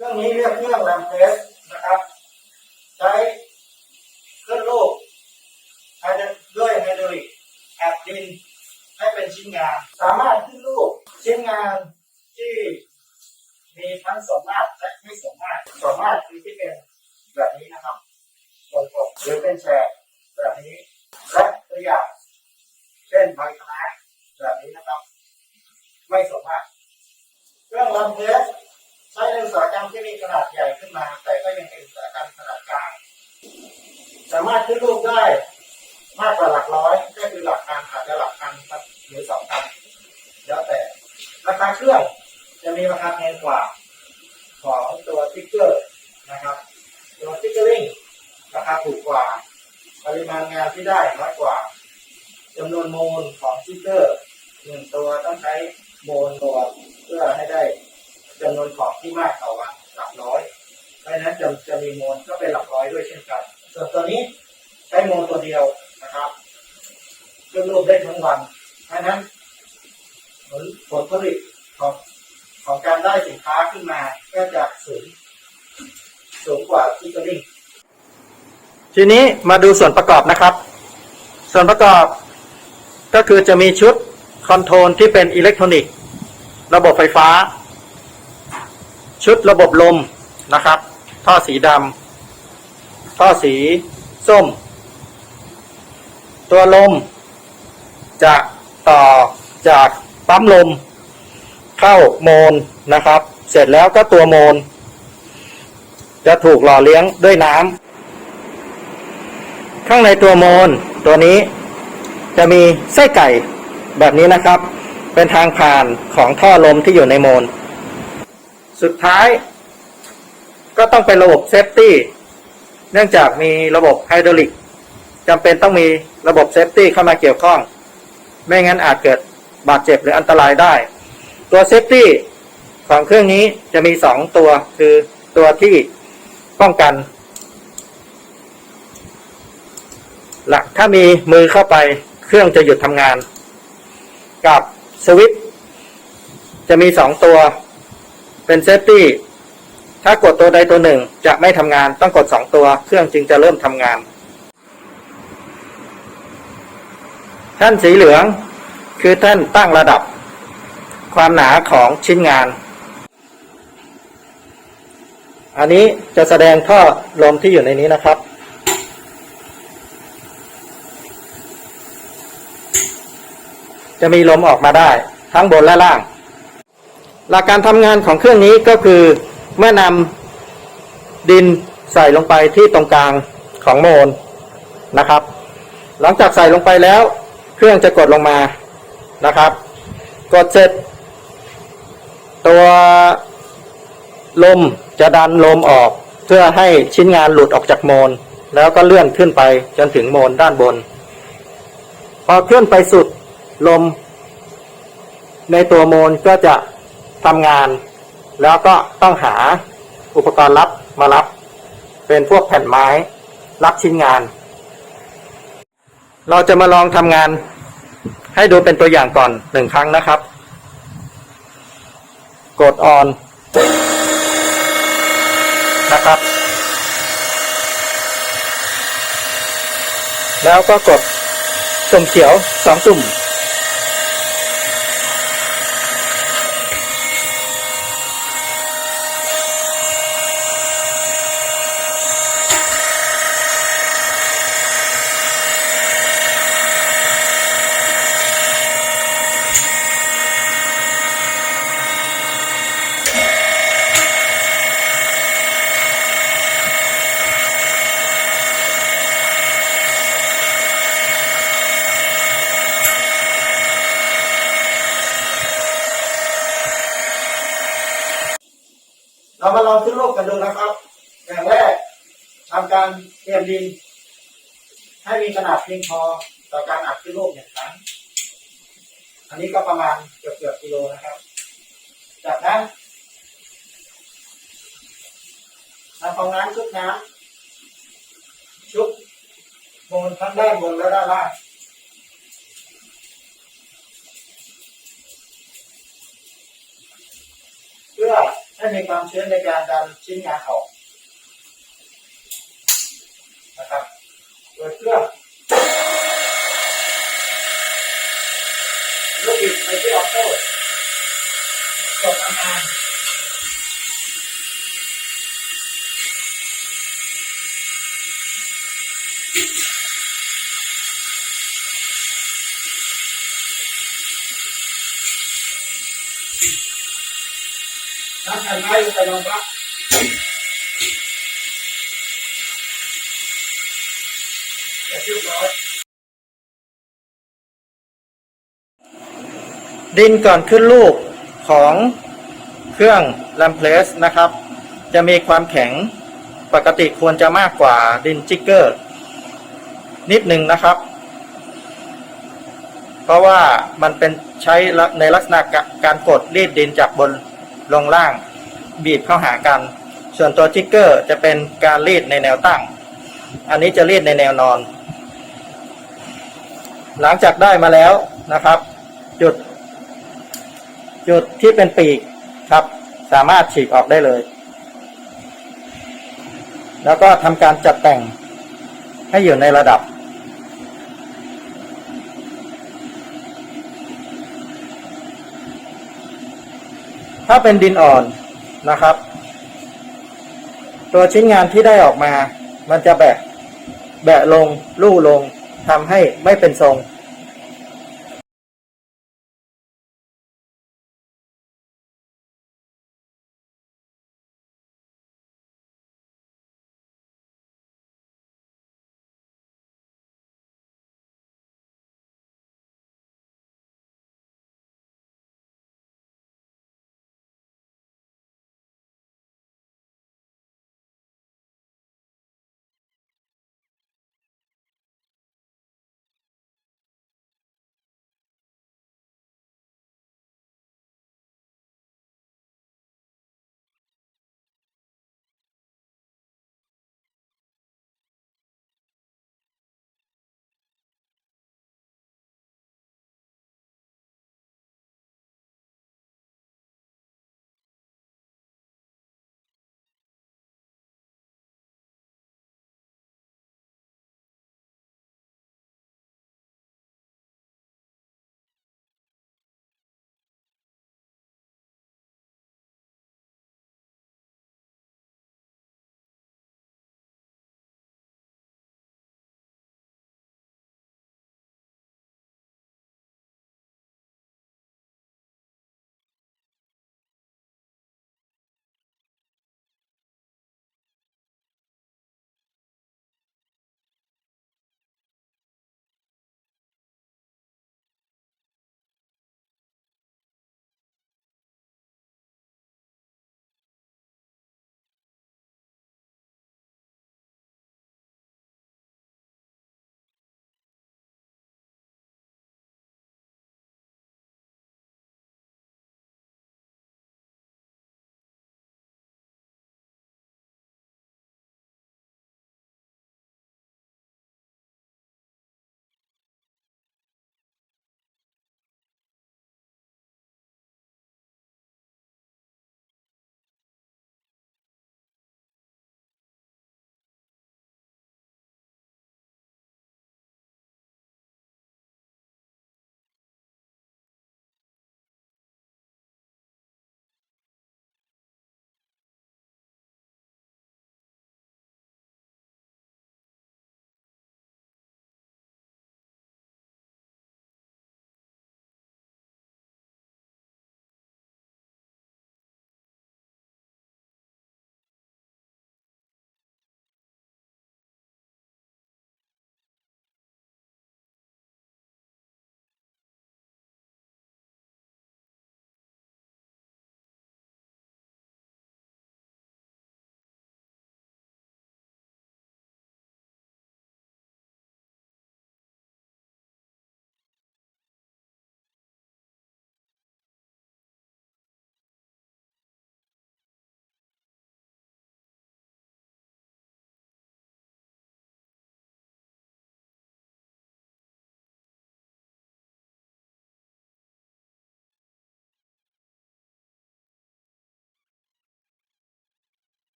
เรื่องนี้เรียกเครื่องแรมเพสนะครับ ใช้เครื่องลูกด้วยไฮดรอลิกแอบดินให้เป็นชิ้นงาน สามารถขึ้นลูกชิ้นงานที่มีทั้งสมมาตรและไม่สมมาตรสมมาตรคือที่เป็นแบบนี้นะครับตรงๆหรือเป็นแฉกแบบนี้ และตัวอย่างเช่นใบคณะแบบนี้นะครับ ไม่สมมาตรเครื่องลำเพส อุตสาหกรรมที่มีขนาดใหญ่ขึ้นมา แต่ก็ยังเป็นอุตสาหกรรมขนาดกลาง สามารถขึ้นรูปได้มากกว่าหลักร้อย ก็คือหลักพันอาจจะหลักพันครับหรือสองพันแล้วแต่ราคาเครื่องจะมีราคาแพงกว่าของตัวติ๊กเกอร์นะครับ ตัวติ๊กเกอร์ลิงราคาถูกกว่า ปริมาณงานที่ได้น้อยกว่าจำนวนโมลของติ๊กเกอร์หนึ่งตัวต้องใช้โมลตัวเพื่อให้ได้ จำนวนของที่มากต่อวันหลักร้อย เพราะฉะนั้นจะจะมีโมลก็เป็นหลักร้อยด้วยเช่นกัน ส่วนตัวนี้ใช้โมลตัวเดียวนะครับขึ้นรูปได้ทั้งวัน เพราะฉะนั้นผลผลผลิตของของการได้สินค้าขึ้นมาก็จะสูงสูงกว่าที่กระดิ่งทีนี้มาดูส่วนประกอบนะครับ ส่วนประกอบก็คือจะมีชุดคอนโทรลที่เป็นอิเล็กทรอนิกส์ ระบบไฟฟ้า ชุดระบบลมนะครับ ท่อสีดำท่อสีส้ม ตัวลม จะต่อจากปั๊มลม เข้าโมนนะครับ เสร็จแล้วก็ตัวโมน จะถูกหล่อเลี้ยงด้วยน้ำข้างในตัวโมนตัวนี้จะมีไส้ไก่แบบนี้นะครับ เป็นทางผ่านของท่อลมที่อยู่ในโมน สุดท้าย ก็ต้องเป็นระบบเซฟตี้เนื่องจากมีระบบไฮดรอลิกจำเป็นต้องมีระบบเซฟตี้เข้ามาเกี่ยวข้อง ไม่งั้นอาจเกิดบาดเจ็บหรืออันตรายได้ ตัวเซฟตี้ของเครื่องนี้จะมีสองตัวคือตัวที่ป้องกันหลักถ้ามีมือเข้าไปเครื่องจะหยุดทำงาน กับสวิตจะมีสองตัว เป็นเซฟตี้ถ้ากดตัวใดตัวหนึ่งจะไม่ทำงานต้องกดสองตัว เครื่องจึงจะเริ่มทำงาน แท่านสีเหลือง คือแท่านตั้งระดับ ความหนาของชิ้นงาน อันนี้จะแสดงท่อลมที่อยู่ในนี้นะครับจะมีลมออกมาได้ ทั้งบนและล่าง หลักการทำงานของเครื่องนี้ก็คือเมื่อนำดินใส่ลงไปที่ตรงกลางของโมนนะครับ หลังจากใส่ลงไปแล้ว เครื่องจะกดลงมานะครับ กดเสร็จ ตัวลมจะดันลมออกเพื่อให้ชิ้นงานหลุดออกจากโมน แล้วก็เลื่อนขึ้นไปจนถึงโมนด้านบน พอเคลื่อนไปสุดลมในตัวโมนก็จะ ทำงาน แล้วก็ต้องหาอุปกรณ์รับมารับ เป็นพวกแผ่นไม้ รับชิ้นงาน เราจะมาลองทำงาน ให้ดูเป็นตัวอย่างก่อนหนึ่งครั้งนะครับ กดออนนะครับ แล้วก็กดสุ่มเขียวสองสุ่ม เรามาลองขึ้นรูปกั นะครับ อย่างแรกทำการเตรียมดิน ให้มีขนาดเพียงพอต่อการอัดขึ้นรูปหนึ่งครั้ง อันนี้ก็ประมาณเกือบเกือบกิโลนะครับ จากนั้นนำฟองน้ำชุบน้ำชุบบนทั้งด้านบนและด้านล่าง เพื่อให้มีความชื้นในการดันชิ้นงานออกนะครับโดยเครื่องลูกบิดไปที่ออโต้กดทำงาน น้ำแผ่นไลงไปลงพักเรียบร้อยดินก่อนขึ้นลูกของเครื่องแลมเพลสนะครับ จะมีความแข็งปกติควรจะมากกว่าดินจิกเกอร์ นิดหนึ่งนะครับ เพราะว่ามันเป็นใช้ในลักษณะการกดรีดดินจากบน ลงล่าง บีบเข้าหากัน ส่วนตัวจิกเกอร์จะเป็นการรีดในแนวตั้ง อันนี้จะรีดในแนวนอน หลังจากได้มาแล้วนะครับ จุด จุดที่เป็นปีกครับ สามารถฉีกออกได้เลย แล้วก็ทำการจัดแต่งให้อยู่ในระดับ ถ้าเป็นดินอ่อนนะครับ ตัวชิ้นงานที่ได้ออกมา มันจะแบะแบะลงลู่ลงทำให้ไม่เป็นทรง